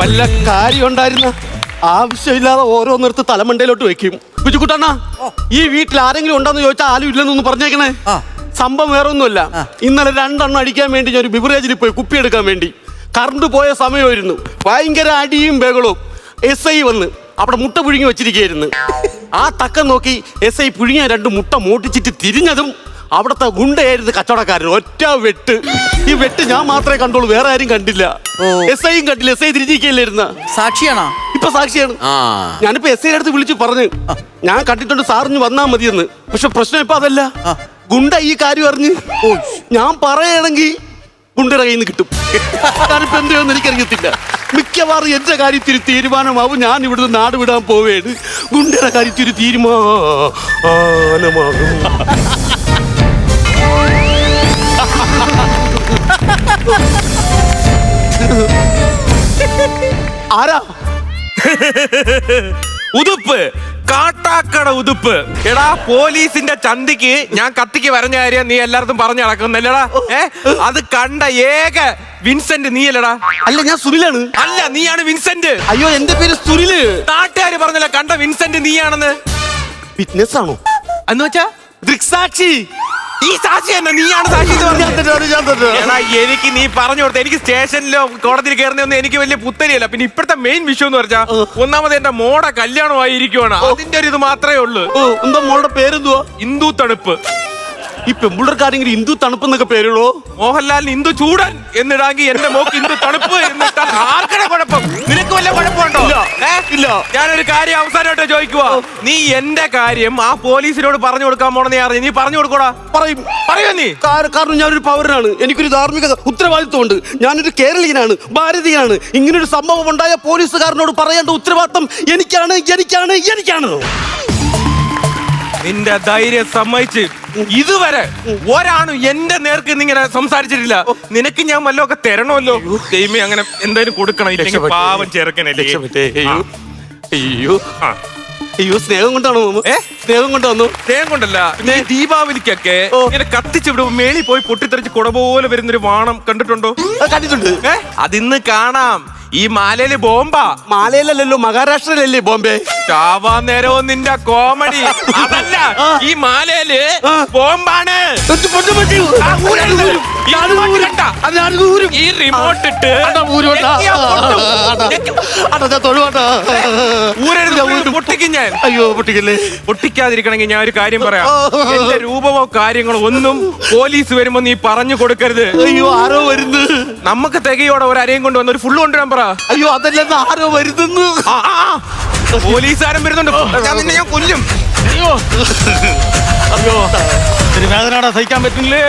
വല്ല കാര്യം ഉണ്ടായിരുന്ന? ആവശ്യമില്ലാതെ ഓരോന്നിടത്ത് തലമണ്ടയിലോട്ട് വെക്കും. ബുജുക്കുട്ടണ്ണ ഈ വീട്ടിൽ ആരെങ്കിലും ഉണ്ടെന്ന് ചോദിച്ചാൽ ആരും ഇല്ലെന്നൊന്ന് പറഞ്ഞേക്കണേ. സംഭവം വേറെ ഒന്നുമല്ല ഇന്നലെ രണ്ടെണ്ണം അടിക്കാൻ വേണ്ടി ഞാൻ ഒരു ബിവറേജിൽ പോയി കുപ്പി എടുക്കാൻ വേണ്ടി. കറണ്ട് പോയ സമയമായിരുന്നു. ഭയങ്കര അടിയും ബഹളവും. എസ് ഐ വന്ന് അവിടെ മുട്ട പുഴുങ്ങി വെച്ചിരിക്കുകയായിരുന്നു. ആ തക്കം നോക്കി എസ് ഐ പുഴുങ്ങിയ രണ്ട് മുട്ട മോട്ടിച്ചിട്ട് തിരിഞ്ഞതും അവിടുത്തെ ഗുണ്ടയായിരുന്നു കച്ചവടക്കാരൻ. ഒറ്റ വെട്ട്. ഈ വെട്ട് ഞാൻ മാത്രമേ കണ്ടുള്ളൂ. വേറെ ആരും കണ്ടില്ല. എസ് ഐയും കണ്ടില്ല. എസ് ഐ തിരിഞ്ഞിരിക്കുന്ന സാക്ഷിയാണോ? ഇപ്പൊ സാക്ഷിയാണ്. ഞാനിപ്പോ എസ് ഐയുടെ അടുത്ത് വിളിച്ചു പറഞ്ഞു ഞാൻ കണ്ടിട്ടുണ്ട് സാറിന് വന്നാ മതിയെന്ന്. പക്ഷെ പ്രശ്നം ഇപ്പൊ അതല്ല. ഗുണ്ട ഈ കാര്യം അറിഞ്ഞ് ഞാൻ പറയണെങ്കിൽ ഗുണ്ടയുടെ കയ്യിൽ നിന്ന് കിട്ടും. ഞാനിപ്പോ എന്ത് ചെയ്യുമെന്ന് എനിക്കറിയത്തില്ല. മിക്കവാറും എന്റെ കാര്യത്തിൽ തീരുമാനമാവും. ഞാൻ ഇവിടുന്ന് നാട് വിടാൻ പോവേണ്. ഗുണ്ടയുടെ കാര്യത്തിൽ തീരുമാനമാകും. ആരാ? ഉതുപ്പ്. കാട്ടാക്കട ഉതുപ്പ്. എടാ പോലീസിന്റെ ചന്തിക്ക് ഞാൻ കത്തിക്ക് വരഞ്ഞ കാര്യം നീ എല്ലായിടത്തും പറഞ്ഞു നടക്കുന്നല്ലടാ. ഏ? അത് കണ്ട ഏക വിൻസെന്റ് നീയല്ലടാ. അല്ല ഞാൻ സുനിലാണ്. അല്ല നീയാണ് വിൻസെന്റ്. അയ്യോ എന്റെ പേര് സുനിൽ. നാട്ടുകാര് പറഞ്ഞല്ല കണ്ട വിൻസെന്റ് നീയാണെന്ന്. ഫിറ്റ്നസ് ആണോ? എന്ന് വെച്ചാ? ദൃക്സാക്ഷി. ഈ സാക്ഷി തന്നെ നീയാണ് സാക്ഷി എന്ന് പറഞ്ഞത്. എടാ എനിക്ക് നീ പറഞ്ഞു കൊടുത്ത എനിക്ക് സ്റ്റേഷനിലോ കോടതിയിൽ കയറുന്നൊന്നും എനിക്ക് വലിയ പുത്തരിയല്ല. പിന്നെ ഇപ്പോഴത്തെ മെയിൻ വിഷയം എന്ന് പറഞ്ഞാ ഒന്നാമത് എന്റെ മോടെ കല്യാണമായി ഇരിക്കുവാണ്. അതിന്റെ ഒരു ഇത് മാത്രമേ ഉള്ളൂ. ഓ എന്താ മോളുടെ പേരെന്തുവാ? ഹിന്ദു തണുപ്പ്. ഈ പെമ്പിള്ളർക്കാരെങ്കിലും ഹിന്ദു തണുപ്പ് എന്നൊക്കെ പേരുള്ളൂ. മോഹൻലാലിന് ഹിന്ദു ചൂടൻ എന്നിടാങ്കി എന്റെ മോക്ക് ഹിന്ദു തണുപ്പ് എന്നിട്ട് ആർക്കടെ കുഴപ്പം? നിനക്ക് വല്ല കുഴപ്പമുണ്ടോ? ഇല്ല. ഇല്ല. ഞാനൊരു കാര്യം അവസാനമായിട്ട് ചോദിക്കുക നീ എന്റെ കാര്യം ആ പോലീസിനോട് പറഞ്ഞു കൊടുക്കാൻ പോണെന്ന് അറിഞ്ഞു. നീ പറഞ്ഞു കൊടുക്കോടാ. പറയും. പറയോ നീ. കാര- കാരണം ഞാനൊരു പൗരനാണ്. എനിക്കൊരു ധാർമ്മിക ഉത്തരവാദിത്വമുണ്ട്. ഞാനൊരു കേരളീയനാണ് ഭാരതീയനാണ്. ഇങ്ങനൊരു സംഭവം ഉണ്ടായ പോലീസുകാരനോട് പറയേണ്ട ഉത്തരവാദിത്തം എനിക്കാണ് എനിക്കാണ് എനിക്കാണ്. നിന്റെ ധൈര്യം സമ്മതിച്ച്. ഇതുവരെ ഒരാണും എന്റെ നേർക്ക് ഇന്നിങ്ങനെ സംസാരിച്ചിട്ടില്ല. നിനക്ക് ഞാൻ വല്ലതൊക്കെ തരണമല്ലോ? ദൈവമേ അങ്ങനെ എന്തായാലും കൊടുക്കണം. ഇല്ലെങ്കിൽ. പാവം ചെറുക്കനല്ലേ. രക്ഷപ്പെട്ടേ. അയ്യോ. അയ്യോ. ആ. അയ്യോ സ്നേഹം കൊണ്ടാണോ? സ്നേഹം കൊണ്ടാണോ തേൻ കൊണ്ടല്ല. ഈ ദീപാവലിക്കൊക്കെ. ഇങ്ങനെ കത്തിച്ച് വിടുമ്പോ മേളിൽ പോയി പൊട്ടിത്തെറിച്ച് കുട പോലെ വരുന്നൊരു വാണം കണ്ടിട്ടുണ്ടോ? കണ്ടിട്ടുണ്ട്. അതിന്ന് കാണാം. ഈ മാലയിൽ ബോംബ. മാലയിലല്ലല്ലോ മഹാരാഷ്ട്രയിലല്ലേ ബോംബെ? ചാവാ നേരവും നിന്റെ കോമഡി. അതല്ല ഈ മാലയിൽ ബോംബാണ്. ഈ റിമോട്ട് ഇട്ട് തൊഴുവാട്ടാ. പൊട്ടിക്കും ഞാൻ. അയ്യോ പൊട്ടിക്കല്ലേ? പൊട്ടിക്കാതിരിക്കണമെങ്കിൽ ഞാൻ ഒരു കാര്യം പറയാം. എന്റെ രൂപമോ കാര്യങ്ങളോ ഒന്നും പോലീസ് വരുമ്പോ നീ പറഞ്ഞു കൊടുക്കരുത്. അയ്യോ ആരോ വരുന്നു. നമുക്ക് തികയോടെ ഒരു അരയും കൊണ്ട് വന്ന് ഒരു ഫുള്ള് കൊണ്ടുവരാൻ പറ. അയ്യോ അതല്ലെന്ന് ആരോ വരുന്നു. പോലീസുകാരൻ വരുന്നുണ്ട്. ഞാൻ നിന്നെ ഞാൻ കൊല്ലും. അയ്യോ. അയ്യോ. ഒരു വേദനയുടെ സഹിക്കാൻ പറ്റില്ലേ?